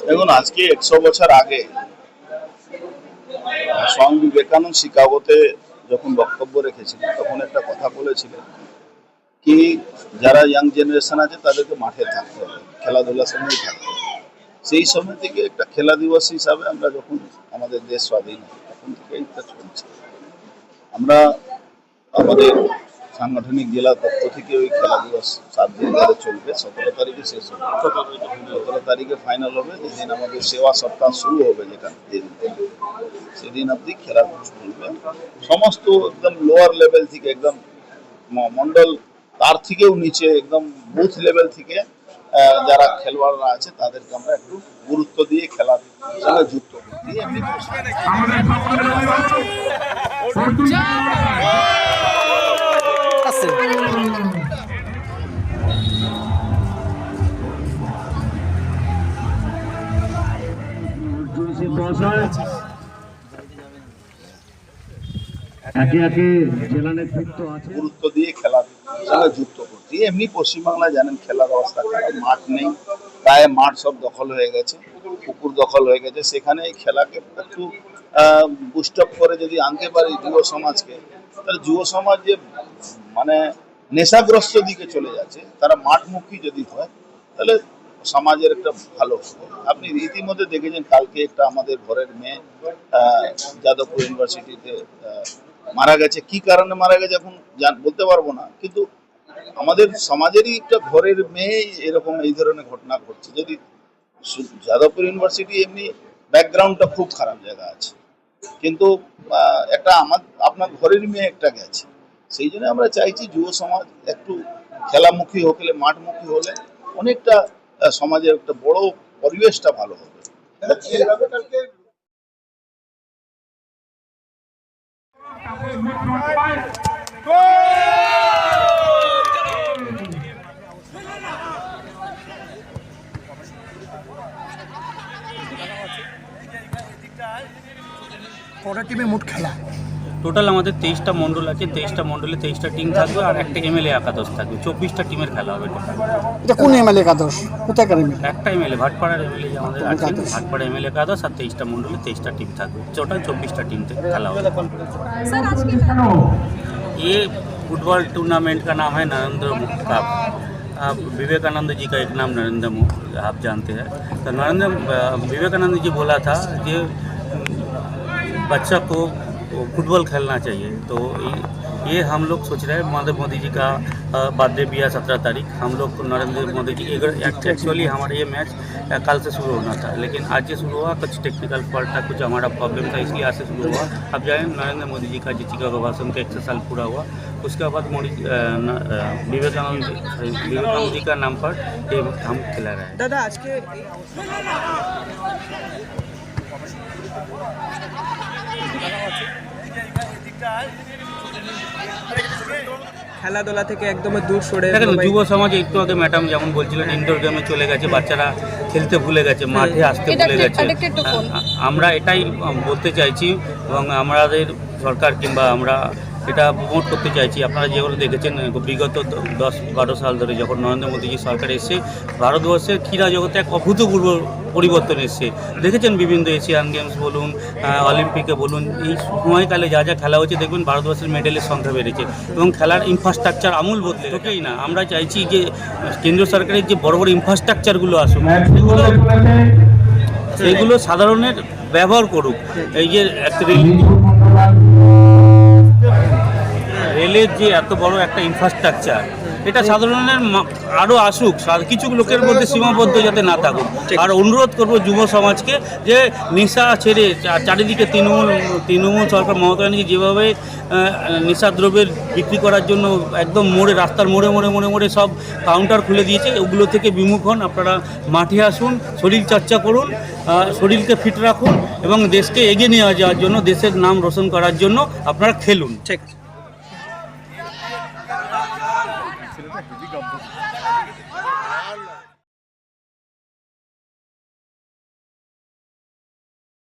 দেখুন আজকে একশো বছর আগে স্বামী বিবেকানন্দ শিকাগোতে যখন বক্তব্য রেখেছিলেন, তখন একটা কথা বলেছিলেন কি, যারা ইয়াং জেনারেশন আছে, তাদেরকে মাঠে থাকতে হবে, খেলাধুলার সঙ্গেই থাকতে হবে। সেই সময় থেকে একটা খেলা দিবস হিসাবে আমরা যখন আমাদের দেশ স্বাধীন তখন থেকে চলছে। আমরা আমাদের সাংগঠনিক জেলার পক্ষ থেকে ওই খেলা দিবস সাত দিন ধরে চলবে। সতেরো তারিখে শেষ হবে। সতেরো তারিখে ফাইনাল হবে। যেদিন আমাদের সেবা সপ্তাহ শুরু হবে যেটা সেদিন অবধি খেলা চলবে। সমস্ত একদম লোয়ার লেভেল থেকে একদম মন্ডল তার থেকেও নিচে একদম বুথ লেভেল থেকে যারা খেলোয়াড়রা আছে তাদেরকে আমরা একটু গুরুত্ব দিয়ে খেলার সঙ্গে যুক্ত করি গুরুত্ব দিয়ে সঙ্গে যুক্ত করছি। এমনি জানেন, খেলার অবস্থা মাঠ নেই, প্রায় মাঠ সব দখল হয়ে গেছে, পুকুর দখল হয়ে গেছে। সেখানে এই খেলাকে একটু বুস্ট আপ করে যদি আনতে পারি যুব সমাজকে, তাহলে যুব সমাজ যে মানে নেশাগ্রস্ত দিকে চলে যাচ্ছে, তারা মাঠমুখী যদি হয়, তাহলে সমাজের একটা ভালো। আপনি ইতিমধ্যে দেখেছেন, কালকে একটা আমাদের ঘরের মেয়ে যাদবপুর ইউনিভার্সিটিতে মারা গেছে। কি কারণে মারা গেছে এখন বলতে পারব না। কিন্তু আমাদের সমাজেরই একটা ঘরের মেয়ে এরকম এই ধরনের ঘটনা ঘটছে। যদি যাদবপুর ইউনিভার্সিটি এমনি ব্যাকগ্রাউন্ডটা খুব খারাপ জায়গা আছে। কিন্তু একটা আমার, আপনার ঘরের মেয়ে একটা গেছে। সেই জন্য আমরা চাইছি যুব সমাজ একটু খেলামুখী হলে মাঠমুখী হলে অনেকটা সমাজের একটা বড় পরিবেশটা ভালো হবে। কটা টিমে মোট খেলা। টোটাল আমাদের তেইশটা মণ্ডল আছে তেইশটা মণ্ডলে তেইশটা টিম থাকবে আর একটা এমএলএ একাদশ থাকবে চব্বিশটা টিমের খেলা হবে টোটাল এটা কোন এমএলএ একাদশ কোথাকার এমএলএ একটা এমএলএ ভাটপাড়ার এমএলএ আমাদের আছে একাদশ। ভাটপাড়া এমএলএ একাদশ আর তেইশটা মণ্ডলে তেইশটা টিম থাকবে টোটাল চব্বিশটা টিম থেকে খেলা হবে सर आज की ये फुटबॉल टूर्नामेंट का नाम है नरेंद्र मोदी कप आप विवेकानंद जी का एक नाम नरेंद्र मोदी आप जानते हैं तो नरेंद्र अ, विवेकानंद जी बोला था कि बच्चा को फुटबॉल खेलना चाहिए। तो ये- हम लोग सोच रहे हैं, नरेंद्र मोदी जी का बर्थडे भी है सत्रह तारीख। हम लोग नरेंद्र मोदी जी एक्चुअली हमारा ये मैच कल से शुरू होना था, लेकिन आज से शुरू हुआ, कुछ टेक्निकल फॉल्ट था, कुछ हमारा प्रॉब्लम था, इसलिए आज से शुरू हुआ। अब जाए, नरेंद्र मोदी जी का जी चिकागो भाषण का एक सौ साल पूरा हुआ। उसके बाद मोदी विवेकानंद विवेकानंद जी का नाम पर ये हम खिला रहे हैं। दादा, आज के খেলাধুলা থেকে একদম দূর সরে দেখেন যুব সমাজ একটু আগে ম্যাডাম যেমন বলছিলেন ইনডোর গেমে চলে গেছে বাচ্চারা খেলতে ভুলে গেছে মাঠে আসতে ভুলে গেছে. আ- আমরা এটাই বলতে চাইছি এবং আমাদের সরকার কিংবা আমরা এটা প্রমোট করতে চাইছি। আপনারা যেগুলো দেখেছেন বিগত দশ বারো সাল ধরে যখন নরেন্দ্র মোদীজি সরকার এসে ভারতবর্ষের ক্রীড়া জগতে এক অভূতপূর্ব পরিবর্তন এসছে। দেখেছেন বিভিন্ন এশিয়ান গেমস বলুন অলিম্পিকে বলুন এই সময়কালে যা যা খেলা হচ্ছে দেখবেন ভারতবর্ষের মেডেলের সংখ্যা বেড়েছে এবং খেলার ইনফ্রাস্ট্রাকচার আমূল বদলে ঢোকেই না। আমরা চাইছি যে কেন্দ্র সরকারের যে বড় বড় ইনফ্রাস্ট্রাকচারগুলো আসুক সেগুলো সেইগুলো সাধারণের ব্যবহার করুক। এই যে একটা যে এত বড় একটা ইনফ্রাস্ট্রাকচার এটা সাধারণের মা- আরও আসুক কিছু লোকের মধ্যে সীমাবদ্ধ যাতে না থাকুক। আর অনুরোধ করব যুব সমাজকে যে নেশা ছেড়ে চারিদিকে তৃণমূল তৃণমূল সরকার মমতা ব্যানার্জি যেভাবে আহ, নেশা দ্রব্যের বিক্রি করার জন্য একদম মোড়ে রাস্তার মোড়ে মোড়ে মোড়ে মোড়ে সব কাউন্টার খুলে দিয়েছে ওগুলো থেকে বিমুখ হন আপনারা মাঠে আসুন শরীর চর্চা করুন শরীরকে ফিট রাখুন এবং দেশকে এগিয়ে নিয়ে যাওয়ার জন্য দেশের নাম রোশন করার জন্য আপনারা খেলুন। ঠিক। আছে